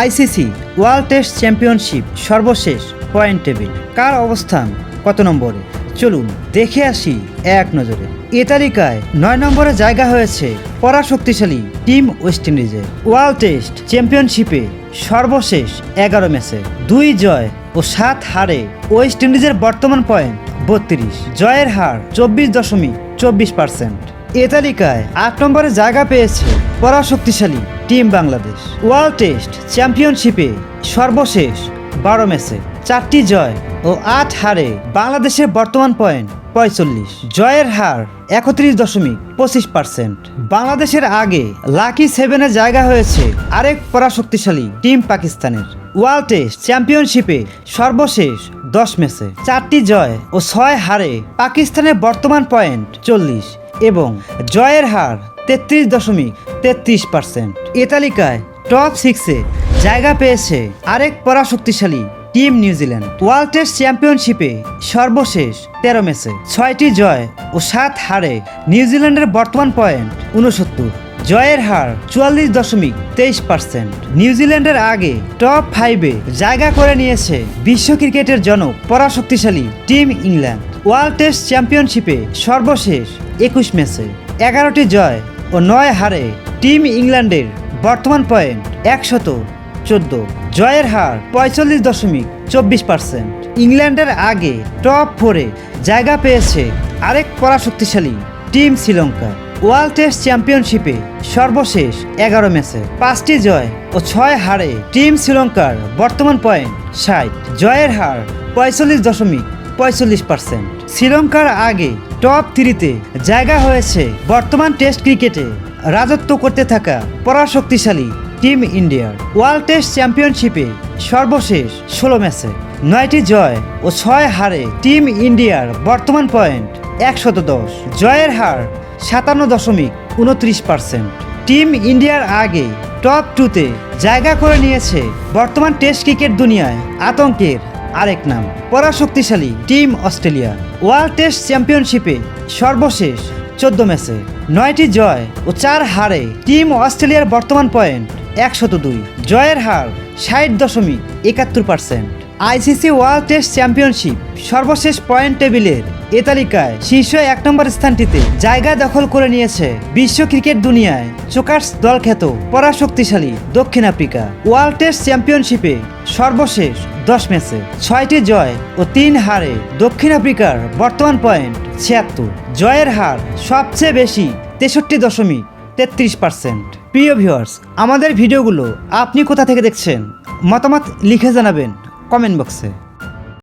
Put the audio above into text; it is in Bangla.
আইসিসি ওয়ার্ল্ড টেস্ট চ্যাম্পিয়নশিপ সর্বশেষ পয়েন্ট টেবিল। কার অবস্থান কত নম্বরে? চলুন দেখে আসি এক নজরে। এ তালিকায় নয় নম্বরে জায়গা হয়েছে পরাশক্তিশালী টিম ওয়েস্ট ইন্ডিজের। ওয়ার্ল্ড টেস্ট চ্যাম্পিয়নশিপে সর্বশেষ এগারো ম্যাচে দুই জয় ও সাত হারে ওয়েস্ট ইন্ডিজের বর্তমান পয়েন্ট বত্রিশ। জয়ের হার চব্বিশ দশমিক চব্বিশ পার্সেন্ট। এ তালিকায় আট নম্বরে জায়গা পেয়েছে পরাশক্তিশালী টিম বাংলাদেশ। ওয়ার্ল্ড টেস্ট চ্যাম্পিয়নশিপে সর্বশেষ বারো ম্যাচে চারটি জয় ও আট হারে বাংলাদেশের বর্তমান পয়েন্ট পঁয়তাল্লিশ। জয়ের হার একত্রিশ দশমিক পঁচিশ পার্সেন্ট। বাংলাদেশের আগে লাকি সেভেনে জায়গা হয়েছে আরেক পরাশক্তিশালী টিম পাকিস্তানের। ওয়ার্ল্ড টেস্ট চ্যাম্পিয়নশিপে সর্বশেষ দশ ম্যাচে চারটি জয় ও ছয় হারে পাকিস্তানের বর্তমান পয়েন্ট চল্লিশ এবং জয়ের হার তেত্রিশ দশমিক তেত্রিশ পার্সেন্ট। এ তালিকায় টপ সিক্সে জায়গা পেয়েছে আরেক পরাশক্তিশালী team New Zealand world test চ্যাম্পিয়নশিপে সর্বশেষ তেরো ম্যাচে ছয়টি জয় ও সাত হারে নিউজিল্যান্ডের বর্তমান পয়েন্ট উনসত্তর জয়ের হার চুয়াল্লিশ দশমিক তেইশ পার্সেন্ট। নিউজিল্যান্ডের আগে টপ ফাইভে জায়গা করে নিয়েছে বিশ্ব ক্রিকেটের জনক পরাশক্তিশালী টিম ইংল্যান্ড ওয়ার্ল্ড টেস্ট চ্যাম্পিয়নশিপে সর্বশেষ একুশ ম্যাচে এগারোটি জয় ও নয় হারে টিম ইংল্যান্ডের বর্তমান পয়েন্ট একশত চোদ্দ, জয়ের হার পঁয়তাল্লিশ দশমিক চব্বিশ পার্সেন্ট। ইংল্যান্ডের আগে টপ ফোরে জায়গা পেয়েছে আরেক পরাশক্তিশালী টিম শ্রীলঙ্কা। ওয়ার্ল্ড টেস্ট চ্যাম্পিয়নশিপে সর্বশেষ এগারো ম্যাচে পাঁচটি জয় ও ছয় হারে টিম শ্রীলঙ্কার বর্তমান পয়েন্ট ষাট, জয়ের হার পঁয়তাল্লিশ দশমিক পঁয়তাল্লিশ পার্সেন্ট। শ্রীলঙ্কার আগে টপ থ্রিতে জায়গা হয়েছে বর্তমান টেস্ট ক্রিকেটে। রাজত্ব করতে থাকা পরাশক্তিশালী টিম ইন্ডিয়ার ওয়ার্ল্ড টেস্ট চ্যাম্পিয়নশিপে সর্বশেষ ষোলো ম্যাচে নয়টি জয় ও ছয় হারে টিম ইন্ডিয়ার বর্তমান পয়েন্ট একশত দশ জয়ের হার সাতান্ন দশমিক উনত্রিশ পার্সেন্ট। টিম ইন্ডিয়ার আগে টপ টুতে জায়গা করে নিয়েছে বর্তমান টেস্ট ক্রিকেট দুনিয়ায় আতঙ্কের আরেক নাম। পরাশক্তিশালী টিম অস্ট্রেলিয়া ওয়ার্ল্ড টেস্ট চ্যাম্পিয়নশিপে সর্বশেষ চোদ্দ ম্যাচে নয়টি জয় ও চার হারে টিম অস্ট্রেলিয়ার বর্তমান পয়েন্ট একশত দুই। জয়ের হার ষাট দশমিক একাত্তর percent. ICC world test championship সর্বশেষ পয়েন্ট টেবিলের এ তালিকায় শীর্ষ এক নম্বর স্থানটিতে জায়গা দখল করে নিয়েছে বিশ্ব ক্রিকেট দুনিয়ায় চোকার্স দল খ্যাত পরাশক্তিশালী দক্ষিণ আফ্রিকা। ওয়ার্ল্ড টেস্ট চ্যাম্পিয়নশিপে সর্বশেষ দশ ম্যাচে ছয়টি জয় ও তিন হারে দক্ষিণ আফ্রিকার বর্তমান পয়েন্ট ছিয়াত্তর। জয়ের হার সবচেয়ে বেশি তেষট্টি দশমিক তেত্রিশ পার্সেন্ট। প্রিয় ভিউয়ার্স, আমাদের ভিডিওগুলো আপনি কোথা থেকে দেখছেন? মতামত লিখে জানাবেন কমেন্ট বক্সে।